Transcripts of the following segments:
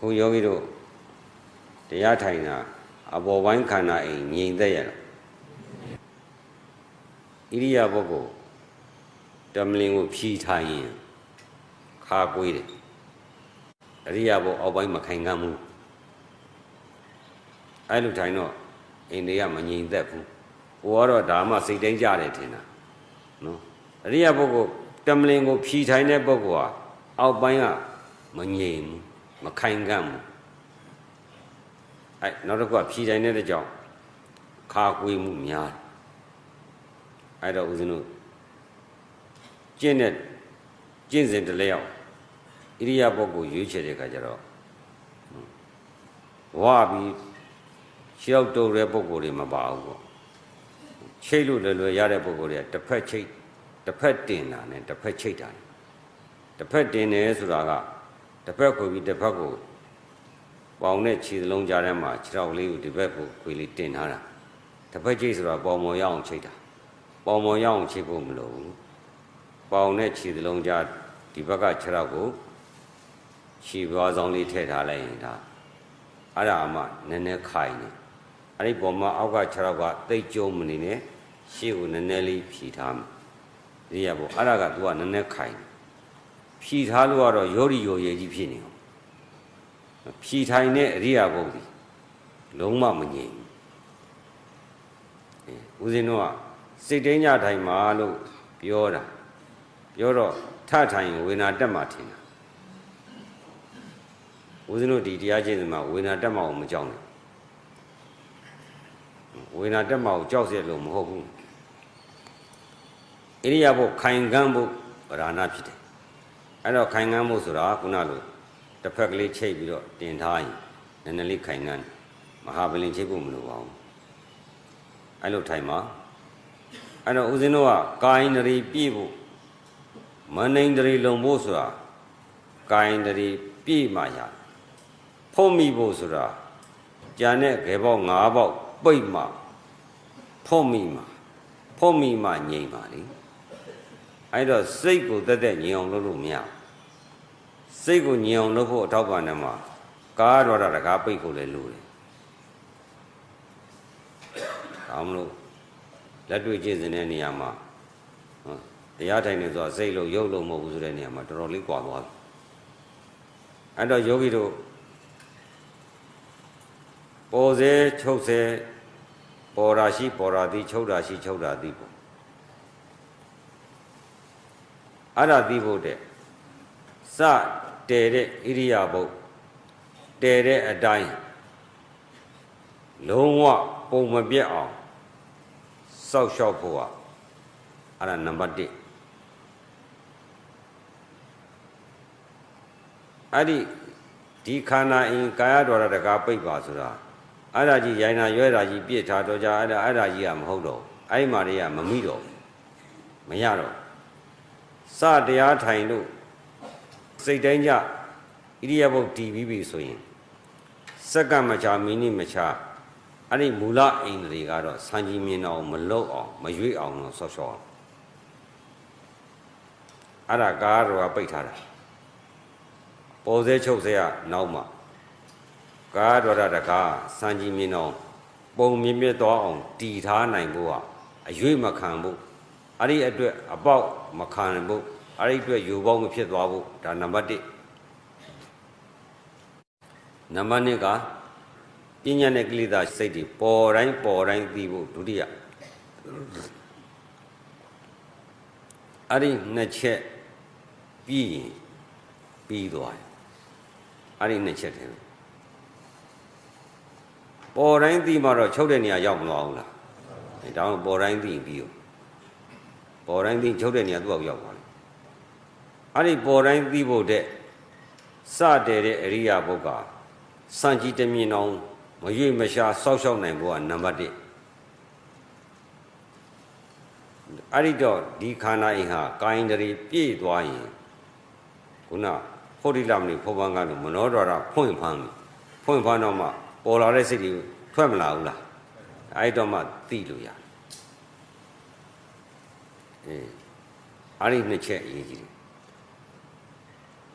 အခုယောဂီတို့တရားထိုင်တာအပေါ်ပိုင်းခန္ဓာအိမ်ငြိမ်သက်ရတော့ဣရိယာပုဂ္ဂိုလ်တမလင်ကိုဖြီးထိုင်ရင်ခါကွေးတယ်အရိယာပုအောက်ပိုင်းမခိုင်ခံ့ဘူးအဲ့လိုထိုင်တော့အိန္ဒိယမငြိမ်သက်ဘူးဟိုကတော့ဒါမှစိတ်တိုင်းကြတယ်ထင်တာနော်အရိယာပုဂ္ဂိုလ်တမလင်ကိုဖြီးထိုင်တဲ့ပုဂ္ဂိုလ်ဟာအောက်ပိုင်းကမငြိမ်ဘူး မခိုင်ခံ့ဘူးအဲ့နောက်တစ်ခုကဖြီးထိုင်တဲ့ကြောင့်ခါကွေးမှုများတယ်အဲ့တော့ဦးဇင်းတို့ကျင့်တဲ့ကျင့်စဉ်တစ်လျောက်ဣရိယာပုဂ္ဂိုလ်ရွေးချယ်တဲ့အခါကျတော့ဝါပြီးရှောက်တုပ်တဲ့ပုဂ္ဂိုလ်တွေမပါဘူးပေါ့ချိတ်လို့လွယ်လွယ်ရတဲ့ပုဂ္ဂိုလ်တွေကတစ်ဖက်ချိတ်တစ်ဖက်တင်တာနဲ့တစ်ဖက်ချိတ်တာနဲ့တစ်ဖက်တင်တယ်ဆိုတာက တစ်ဖက်ခွေပြီးတစ်ဖက်ကိုပေါင်နဲ့ခြေစလုံးကြားထဲမှာခြေထောက်လေးကိုဒီဘက်ကိုခွေလေးတင်ထားတာတစ်ဖက်ချိတ်ဆိုတာပေါ်မော်ရအောင်ချိတ်တာပေါ်မော်ရအောင်ချိတ်ဖို့မလိုဘူးပေါင်နဲ့ခြေစလုံးကြားဒီဘက်ကခြေထောက်ကိုခြေပွားဆောင်လေးထည့်ထားလိုက်ရင်ဒါအဲ့ဒါမှနည်းနည်းခိုင်နေအဲ့ဒီပေါ်မှာအောက်ကခြေထောက်ကတိတ်ကျုံမနေနဲ့ရှေ့ကိုနည်းနည်းလေးဖြီထားမယ်ဒီရပေါ့အဲ့ဒါက तू ကနည်းနည်းခိုင်နေ ဖြီထားလို့ကတော့ယောရီယောရဲကြီးဖြစ်နေအောင်ဖြီထိုင်တဲ့အရိယာဘုရားလုံးဝမငြိမ်ဘူးဦးဇင်းတို့ကစိတ်တိုင်းကြထိုင်ပါလို့ပြောတာပြောတော့ထထိုင်ဝေနာတက်မှထင်တာဦးဇင်းတို့ဒီတရားကျင့်စဉ်မှာဝေနာတက်မှအောင်မကြောက်နဲ့ဝေနာတက်မှအောင်ကြောက်ရလို့မဟုတ်ဘူးဣရိယာပုခိုင်ကန်းဖို့ဗရာဏဖြစ်တယ် အဲ့တော့ခိုင်ကန်းဖို့ဆိုတာခုနလိုတစ်ဖက်ကလေးချိတ်ပြီးတော့တင်ထားရင်နည်းနည်းလေးခိုင်ကန်းမဟာပလင်ချိတ်ဖို့မလိုပါဘူးအဲ့လိုထိုင်မှာအဲ့တော့ဦးဇင်းတို့ကကာယန္တရီပြည့်ဖို့မနိန္ဒရီလုံဖို့ဆိုတာကာယန္တရီပြည့်မှရတယ်ဖုံးမိဖို့ဆိုတာကြံတဲ့ခေပေါက်၅ပေါက်ပိတ်မှဖုံးမိမှဖုံးမိမှငြိမ်ပါလေ အဲ့တော့စိတ်ကိုတက်တက်ငြိမ်အောင်လုပ်လို့မရဘူးစိတ်ကိုငြိမ်အောင်လုပ်ဖို့အထောက်ပံ့တယ်မှာကားတော်တာတကားပိတ်ကိုလည်းလိုတယ်ဒါမလို့လက်တွေ့ကျင့်စဉ်တဲ့နေရာမှာဟုတ်တရားထိုင်နေဆိုတော့စိတ်လို့ရုပ်လို့မဟုတ်ဘူးဆိုတဲ့နေရာမှာတော်တော်လေးကွာသွားပြီအဲ့တော့ယောဂီတို့ပေါ်စေချုပ်စေပေါ်ရာရှိပေါ်ရာသည်ချုပ်ရာရှိချုပ်ရာသည်ပေါ့ အဲ့ဒါသိဖို့တဲ့စတဲတဲ့ဣရိယာပုတ်တဲတဲ့အတိုင်းလုံးဝပုံမပြတ်အောင်စောက်ရှောက်ဖို့อ่ะအဲ့ဒါနံပါတ်1အဲ့ဒီဒီခန္ဓာအင်ကာယတော်ရတကားပိတ်ပါဆိုတာအဲ့ဒါကြီးရိုင်းတာရွဲတာကြီးပြစ်ထားတော့ကြအဲ့ဒါအဲ့ဒါကြီးကမဟုတ်တော့အဲ့ဒီမှာတွေကမမိတော့မရတော့ စတရားထိုင်လို့စိတ်တိုင်းကြဣရိယာပုတ်တည်ပြီးပြီဆိုရင်စက္ကန့်မချာမိနစ်မချာအဲ့ဒီမူလအိန္ဒြေကတော့စံကြီးမြင်အောင်မလုတ်အောင်မရွေ့အောင်လို့ဆော့ဆော့အောင်အဲ့ဒါကားတော်ကပိတ်ထားတာပေါ်စေချုပ်စေကနောက်မှာကားတော်ရတကားစံကြီးမြင်အောင်ပုံမြင့်မြတ်သွားအောင်တည်ထားနိုင်ဖို့ကအရွေ့မခံဖို့ အဲ့ဒီအတွက်အပေါက်မခံဖို့အဲ့ဒီအတွက်ယူပေါက်မဖြစ်သွားဖို့ဒါနံပါတ်1နံပါတ်2ကပညာနဲ့ကိလေသာစိတ်တွေပေါ်တိုင်းပေါ်တိုင်းသိဖို့ဒုတိယအဲ့ဒီနှစ်ချက်ပြီးရင်ပြီးသွားတယ်အဲ့ဒီနှစ်ချက်တည်းပေါ်တိုင်းသိမှတော့ချုပ်တဲ့နေရာရောက်မသွားဘူးလားအဲဒါမှပေါ်တိုင်းသိပြီးရော ပေါ်တိုင်းသိချုပ်တဲ့နေရာသူ့အောင်ရောက်သွားတယ်အဲ့ဒီပေါ်တိုင်းသိဖို့တဲ့စတဲ့တဲ့အရိယာပုဂ္ဂါစံကြီးတမြင်အောင်မရွေ့မရှာစောက်ရှောက်နိုင်ဖို့ကနံပါတ်1အဲ့ဒီတော့ဒီခန္ဓာအိမ်ဟာကာယန္တရီပြည့်သွားရင်ခုနဟောဒီလမဏိဖောပန်းကလို့မနောဒရဖွင့်ဖန်းဖွင့်ဖန်းတော့မှပေါ်လာတဲ့စိတ်တွေထွက်မလာဘူးလားအဲ့တော့မှသိလို့ရတယ် အေးအဲ့ဒီနှစ်ချက်အရေးကြီးတယ်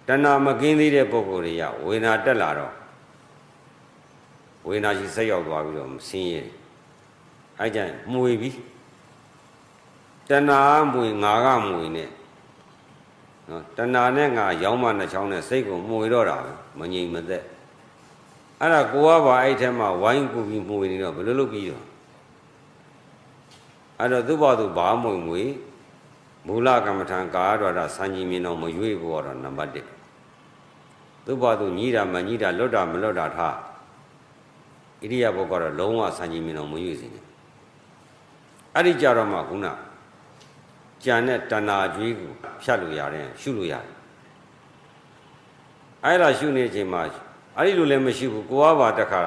တဏှာမကင်းသေးတဲ့ပုဂ္ဂိုလ်တွေကဝေဒနာတက်လာတော့ဝေဒနာရှိဆက်ရောက်သွားပြီးတော့ဆင်းရဲတယ်အဲကြင့်မှုေပြီတဏှာမှုေငါကမှုေနဲ့နော်တဏှာနဲ့ငါရောင်းမနှချောင်းနဲ့စိတ်ကိုမှုေတော့တာပဲမငြိမ်မသက်အဲ့ဒါကိုကပါအဲ့ထဲမှာဝိုင်းကူပြီးမှုေနေတော့ဘယ်လိုလုပ်ပြီးတော့အဲ့တော့သူ့ဘာသူဘာမှုေမွေ မူလကမ္မထံကာရတော်စံကြီးမြင်တော့မရွေ့ဖို့တော့နံပါတ်1သူ့ဘာသူညီးတာမညီးတာလွတ်တာမလွတ်တာထားဣရိယာပုတ်ကတော့လုံးဝစံကြီးမြင်တော့မရွေ့စေနဲ့အဲ့ဒီကြတော့မှခုနကြံတဲ့တဏှာကြွေးကိုဖြတ်လို့ရတယ်ရှုလို့ရတယ်အဲ့ဒါရှုနေချိန်မှာအဲ့ဒီလိုလည်းမရှိဘူးကိုယ်ကပါတခါ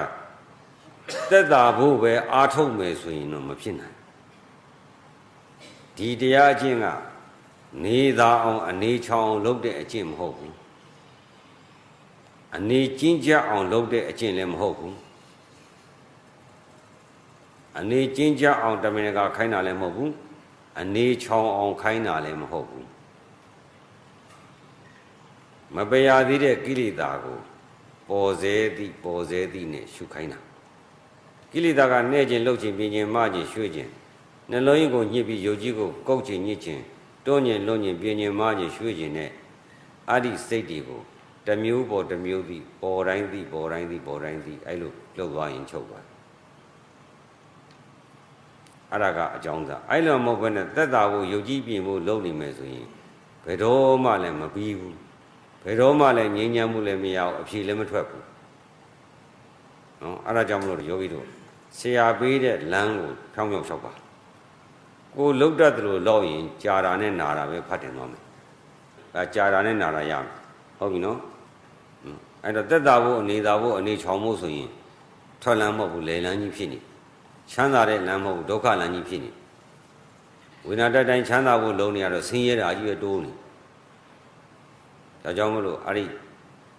တက်တာဖို့ပဲအာထုတ်မယ်ဆိုရင်တော့မဖြစ်နိုင် ဒီတရားအချင်းကနေသာအောင်အနေချောင်အောင်လုပ်တဲ့အကျင့်မဟုတ်ဘူးအနေကျဉ်းကြအောင်လုပ်တဲ့အကျင့်လည်းမဟုတ်ဘူးအနေကျဉ်းကြအောင်တမင်ကခိုင်းတာလည်းမဟုတ်ဘူးအနေချောင်အောင်ခိုင်းတာလည်းမဟုတ်ဘူးမပယ်ရသေးတဲ့ကိလေသာကိုပေါ်စေသည့်ပေါ်စေသည့်နဲ့ရှုခိုင်းတာကိလေသာကနဲ့ခြင်းလှုပ်ခြင်းပြင်းခြင်းမခြင်းရွှေ့ခြင်း နှလုံးရင်ကိုညှစ်ပြီးယုတ်ကြီးကိုကုတ်ခြင်းညှစ်ခြင်းတွန်းခြင်းလွန်းခြင်းပြင်းခြင်းမခြင်းရွှေ့ခြင်းနဲ့အဓိစိတ်တွေကိုတစ်မျိုးပေါ်တစ်မျိုးသည်ပေါ်တိုင်းသည်ပေါ်တိုင်းသည်ပေါ်တိုင်းသည်အဲ့လိုလှုပ်သွားရင်ချုပ်သွားအဲ့ဒါကအကြောင်းစားအဲ့လိုမဟုတ်ဘဲနဲ့သက်တာကိုယုတ်ကြီးပြင်ဖို့လုပ်နေမယ်ဆိုရင်ဘယ်တော့မှလည်းမပြီးဘူးဘယ်တော့မှလည်းငြိမ်းချမ်းမှုလည်းမရဘူးအဖြေလည်းမထွက်ဘူးနော်အဲ့ဒါကြောင့်မလို့ယောဂီတို့ဆရာပေးတဲ့လမ်းကိုဖြောင်းဖြောင်းလျှောက်ပါ ကိုလှုပ်တတ်တယ်လို့လောက်ရင်ကြာတာနဲ့နာတာပဲဖတ်တင်သွားမယ်အဲကြာတာနဲ့နာတာရမယ်ဟုတ်ပြီနော်အဲ့တော့တက်တာဖို့အနေသာဖို့အနေချောင်ဖို့ဆိုရင်ထွက်လမ်းမဟုတ်ဘူးလေလမ်းကြီးဖြစ်နေချမ်းသာတဲ့လမ်းမဟုတ်ဘူးဒုက္ခလမ်းကြီးဖြစ်နေဝိညာဉ်တက်တိုင်းချမ်းသာဖို့လုံးနေရတော့ဆင်းရဲတာကြီးပဲတိုးနေဒါကြောင့်မလို့အဲ့ဒီ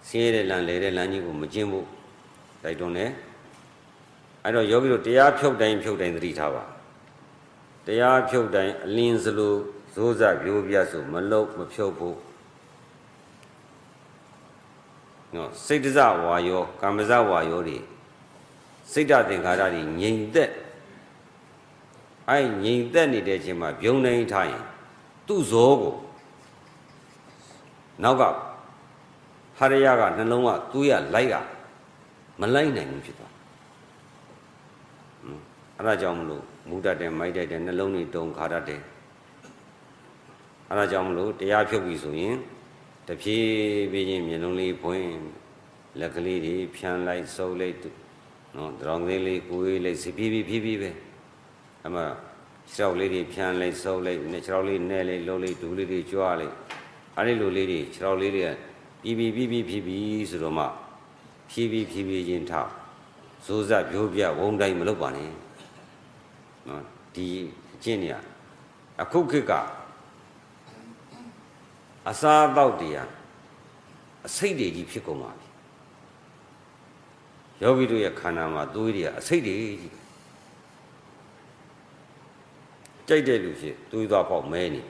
ဆင်းရဲတဲ့လမ်းလေတဲ့လမ်းကြီးကိုမကျင့်ဖို့တိုက်တွန်းတယ်အဲ့တော့ယောဂီတို့တရားဖြုတ်တိုင်းဖြုတ်တိုင်းသတိထားပါ တရားဖြုတ်တိုင်းအလင်းစလိုဇိုးစားပြိုးပြဆိုမလုတ်မဖြုတ်ဖို့နော်စိတ်တဇဝါယောကာမဇဝါယောတွေစိတ်တသင်္ခါရတွေငြိမ်သက်အဲ့ငြိမ်သက်နေတဲ့အချိန်မှာဘုံနေထားရင်သူ့ဇောကိုနောက်ကဟရယကနှလုံးကသူ့ရလိုက်ကမလိုက်နိုင်ဘူးဖြစ်သွား အဲ့ဒါကြောင့်မလို့မူတတ်တယ်မိုက်တတ်တယ်နှလုံးတွေတုံခါတတ်တယ်အဲ့ဒါကြောင့်မလို့တရားဖြုတ်ပြီဆိုရင်တဖြည်းဖြည်းချင်းမျက်လုံးလေးဖွင့်လက်ကလေးတွေဖြန်းလိုက်စုပ်လိုက်နော်တရောင်လေးလေးကိုယ်လေးစီဖြည်းဖြည်းဖြည်းဖြည်းပဲအမှခြေောက်လေးတွေဖြန်းလိုက်စုပ်လိုက်နဲ့ခြေောက်လေးနဲ့လိုက်လှုပ်လိုက်ဒူလေးတွေကြွားလိုက်အဲ့ဒီလိုလေးတွေခြေောက်လေးတွေပြီးပြီးပြီးပြီးဖြည်းဖြည်းဆိုတော့မှဖြည်းဖြည်းဖြည်းဖြည်းချင်းထောက်ဇိုးစပြိုးပြဝုံတိုင်းမလုပ်ပါနဲ့ နော်ဒီအကျင့်เนี่ยအခုခေတ်ကအစားအသောက်တရားအစိတ်တွေကြီးဖြစ်ကုန်ပါပြီယောဂီတို့ရဲ့ခန္ဓာမှာသွေးတွေကအစိတ်တွေကြီးကြိုက်တဲ့လူဖြစ်သွေးသွားပေါက်မဲနေ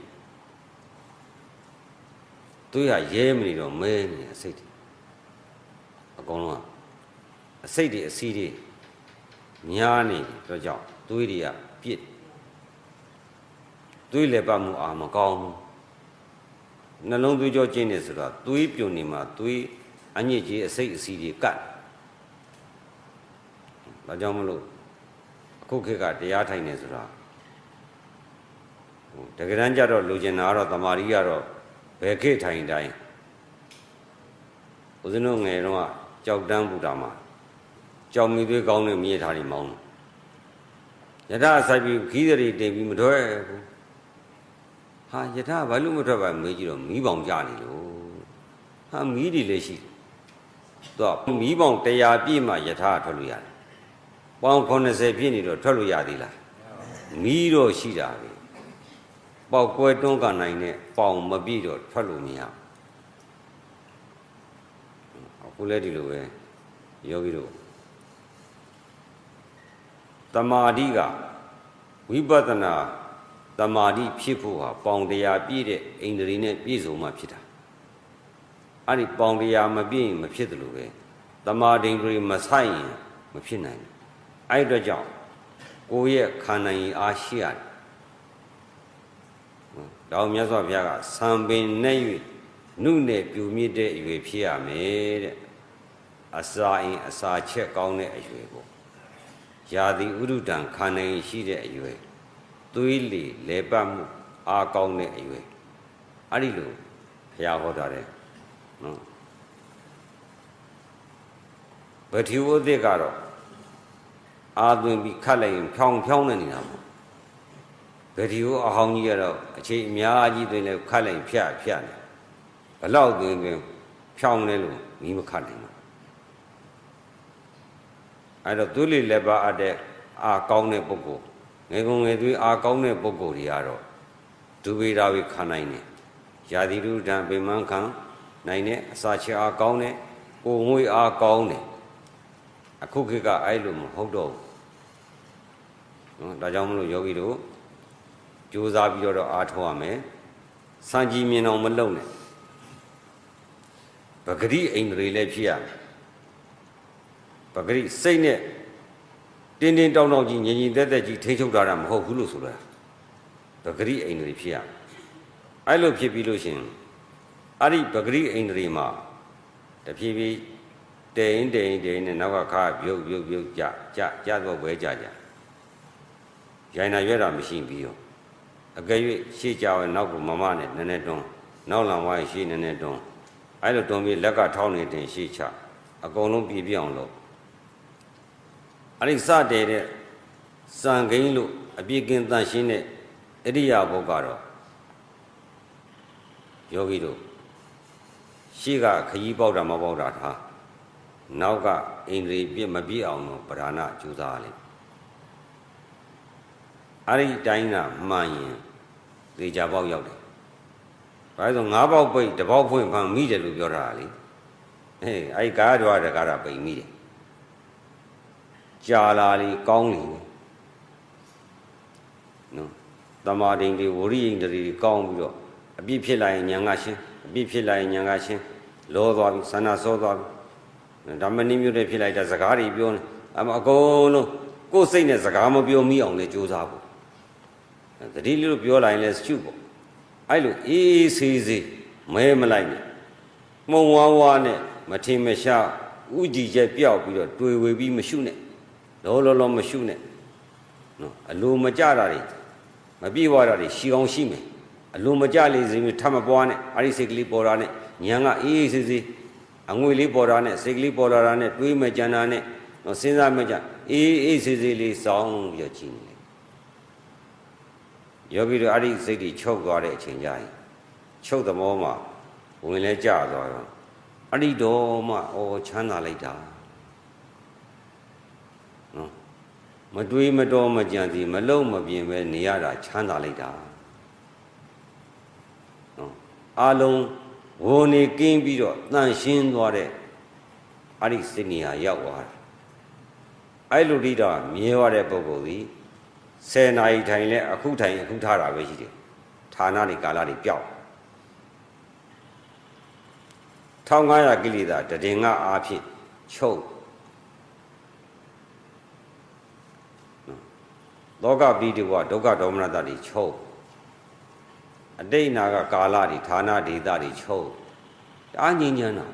သွေးဟာရဲမနေတော့မဲနေအစိတ်တွေအကုန်လုံးကအစိတ်တွေအစီးတွေ များနေတော့ကြောင့်သွေးတွေကပြစ်သွေးလည်းပတ်မှုအာမကောင်းဘူးနှလုံးသွေးကြောကျင်းနေဆိုတော့သွေးပြုံနေမှာသွေးအညစ်ကြေးအစိတ်အစီတွေကတ်ဒါကြောင့်မလို့အခုခေတ်ကတရားထိုင်နေဆိုတာဟိုတကယ်တမ်းကျတော့လူကျင်တာကတော့တမာရီကတော့ဘယ်ခေတ်ထိုင်တိုင်းဦးဇင်းတို့ငယ်တော့ကြောက်တန်းပူတာမှာ ကြောင်မီသွေးကောင်းတဲ့မြေထားတွေမောင်းယထာဆိုင်ပြီးခီးတွေတင်ပြီးမထွက်ဘူးဟာယထာဘာလို့မထွက်ပါမေးကြည့်တော့မီးပေါင်ကြနေလို့ဟာမီးတွေလည်းရှိတော့မီးပေါင်100ပြည့်မှယထာထွက်လို့ရတယ်ပေါင်80ပြည့်နေတော့ထွက်လို့ရသေးလားမီးတော့ရှိတာပဲပေါက်ကွဲတွန်းကန်နိုင်တဲ့ပေါင်မပြည့်တော့ထွက်လို့မရအခုလည်းဒီလိုပဲယောဂီတို့ တမာတိကဝိပဿနာတမာတိဖြစ်ဖို့ဟာပေါင်တရားပြည့်တဲ့အိန္ဒြေနဲ့ပြည့်စုံမှဖြစ်တာအဲ့ဒီပေါင်တရားမပြည့်ရင်မဖြစ်သလိုပဲတမာဒိန်တွေမဆိုင်ရင်မဖြစ်နိုင်ဘူးအဲ့ဒီအတွက်ကြောင့်ကိုယ့်ရဲ့ခန္ဓာရင်အားရှိရတယ်။ဒါမြတ်စွာဘုရားကစံပင်နဲ့၍နုနဲ့ပြူမြင့်တဲ့အရွယ်ဖြစ်ရမယ်တဲ့အစာရင်အစာချက်ကောင်းတဲ့အရွယ်ပေါ့။ ယာတိဥဒုတံခန္ဓာရင်ရှိတဲ့အရွယ်သွေးလေလဲပတ်မှုအားကောင်းတဲ့အရွယ်အဲ့ဒီလိုဘုရားဟောတာတဲ့နော်ဗတိဝုဒိကတော့အာသွင်ပြီးခတ်လိုက်ရင်ဖြောင်းဖြောင်းနေနေတာပေါ့ဗတိဝုအဟောင်းကြီးကတော့အချိန်အများကြီးသွင်းလဲခတ်လိုက်ရင်ဖြတ်ဖြတ်နေဘလောက်သွင်းသွင်းဖြောင်းလဲလို့မီးမခတ်နိုင်ဘူး အဲ့တော့သူလေးလက်ပါအပ်တဲ့အာကောင်းတဲ့ပုဂ္ဂိုလ်ငယ်ကုန်ငယ်သွေးအာကောင်းတဲ့ပုဂ္ဂိုလ်တွေကတော့ဒုဗေဒဝေခံနိုင်တယ်ယာတိရုဒ္ဓံဗိမန်ခံနိုင်တဲ့အစာချအာကောင်းတဲ့ကိုငွေအာကောင်းတဲ့အခုခေတ်ကအဲ့လိုမဟုတ်တော့ဘူးနော်ဒါကြောင့်မလို့ယောဂီတို့ကြိုးစားပြီးတော့အားထုတ်ရမယ်စံကြီးမြင်အောင်မလုပ်နဲ့ပဂရိအိန္ဒြေလည်းဖြစ်ရမယ်ပ ဂရိစိတ်နဲ့တင်းတင်းတောင်းတောင်းကြီးငြိမ်ငြိမ်သက်သက်ကြီးထိချုပ်တာမဟုတ်ဘူးလို့ဆိုတာပဂရိအိန္ဒြေဖြစ်ရမယ်အဲ့လိုဖြစ်ပြီးလို့ရှင်အဲ့ဒီပဂရိအိန္ဒြေမှာတဖြည်းဖြည်းတိန်တိန်တိန်နဲ့နောက်ကခါပြုတ်ပြုတ်ပြုတ်ကြကြကြတော့ပဲကြကြရိုင်နာရွက်တာမရှိပြီးရောအကယ်၍ရှေ့ကြဝဲနောက်ကမမနဲ့နည်းနည်းတွန်းနောက်လံဝိုင်းရှေ့နည်းနည်းတွန်းအဲ့လိုတွန်းပြီးလက်ကထောင်းနေတင်ရှေ့ချအကုန်လုံးပြပြအောင်လုပ် အဲ့ဒီစတဲ့တဲ့စံကိန်းလို့အပြည့်ကင်းတန်ရှင်းတဲ့ဣရိယာပုတ်ကတော့ယောဂီတို့ရှေ့ကခยีပေါက်တာမပေါက်တာထားနောက်ကအိန္ဒြေပြစ်မပြည့်အောင်တော့ပဓာနာကြိုးစားလိမ့်အဲ့ဒီတိုင်းကမှန်ရင်သေချာပေါက်ရောက်တယ်။ဘာလို့ဆိုငါးပေါက်ပိတ်တစ်ပေါက်ဖွင့်ဖန်မိတယ်လို့ပြောတာလေ။အေးအဲ့ဒီကားတော်တကားတာပိတ်မိတယ်။ ကြာလာလေကောင်းလေနော်တမာဒိန်တွေဝရိယိန်တွေကောင်းပြီးတော့အပြစ်ဖြစ်လာရင်ညာငါရှင်းအပြစ်ဖြစ်လာရင်ညာငါရှင်းလောသွားပြီဆန္ဒစောသွားပြီဒါမနည်းမျိုးတွေဖြစ်လိုက်တာစကားတွေပြောနေအမအကုန်လုံးကိုယ်စိတ်နဲ့စကားမပြောမိအောင်လေကြိုးစားဖို့တတိလို့ပြောလိုက်ရင်လဲရှုပေါ့အဲ့လိုအေးအေးဆေးဆေးမဲမလိုက်နဲ့မှုံဝါးဝါနဲ့မထင်မရှားဥကြည်ချက်ပြောက်ပြီးတော့တွေ့ဝေပြီးမရှုနဲ့ လောလောလောမရှုနဲ့နော်အလိုမကြတာတွေမပြေဝတာတွေရှီအောင်ရှိမယ်အလိုမကြလေစိမျိုးထပ်မပွားနဲ့အဲ့ဒီစိတ်ကလေးပေါ်တာနဲ့ညာကအေးအေးဆေးဆေးအငွေလေးပေါ်တာနဲ့စိတ်ကလေးပေါ်လာတာနဲ့တွေးမကြံတာနဲ့တော့စဉ်းစားမကြအေးအေးဆေးဆေးလေးစောင်းပြီးတော့ကြည့်နေယောဂီတို့အဲ့ဒီစိတ်တွေချုပ်သွားတဲ့အချိန်ကြရင်ချုပ်သမောမှာဝင်လဲကြသွားတော့အဲ့ဒီတော့မှဩချမ်းသာလိုက်တာ နော်မတွေးမတော်မကြံစီမလုံမပြင်းပဲနေရတာချမ်းသာလိုက်တာနော်အာလုံးဝုံနေကင်းပြီးတော့တန်ရှင်းသွားတဲ့အဲ့ဒီစိတ်နေရာရောက်သွားတာအဲ့လိုဒီတော့မြဲသွားတဲ့ပုဂ္ဂိုလ်သည်10နာရီထိုင်လဲအခုထိုင်အခုထားတာပဲရှိတယ်ဌာနတွေကာလတွေပျောက်1500ကိလေသာတည်ငါအားဖြင့်ချုပ် လောကပိတိဝဒုက္ခဒေါမနတတွေချုပ်အတိတ်နာကကာလတွေဌာနဒေသတွေချုပ်တအားငြိမ်းချမ်းတာ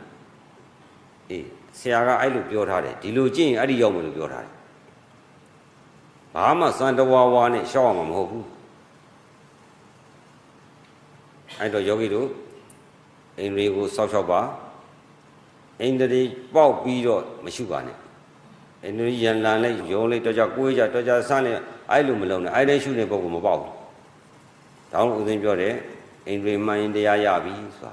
အေးဆရာကအဲ့လိုပြောထားတယ်ဒီလိုကြည့်ရင်အဲ့ဒီရောက်မယ်လို့ပြောထားတယ်ဘာမှစံတဝါဝါနဲ့ရှောက်အောင်မဟုတ်ဘူးအဲ့တော့ယောဂီတို့အိန္ဒြေကိုစောက်ရှောက်ပါအိန္ဒြေပေါက်ပြီးတော့မရှုပါနဲ့အိန္ဒြေယန်လန်လိုက်ယုံလိုက်တော့ကြကိုယ်ကြတော့ကြဆန်းလိုက် အဲ့လိုမလုံးနဲ့အဲ့ဒီရှုနေပုဂ္ဂိုလ်မပေါက်ဘူးတောင်းဥစဉ်ပြောတယ်အိန္ဒြေမှန်ရင်တရားရပြီဆိုတာ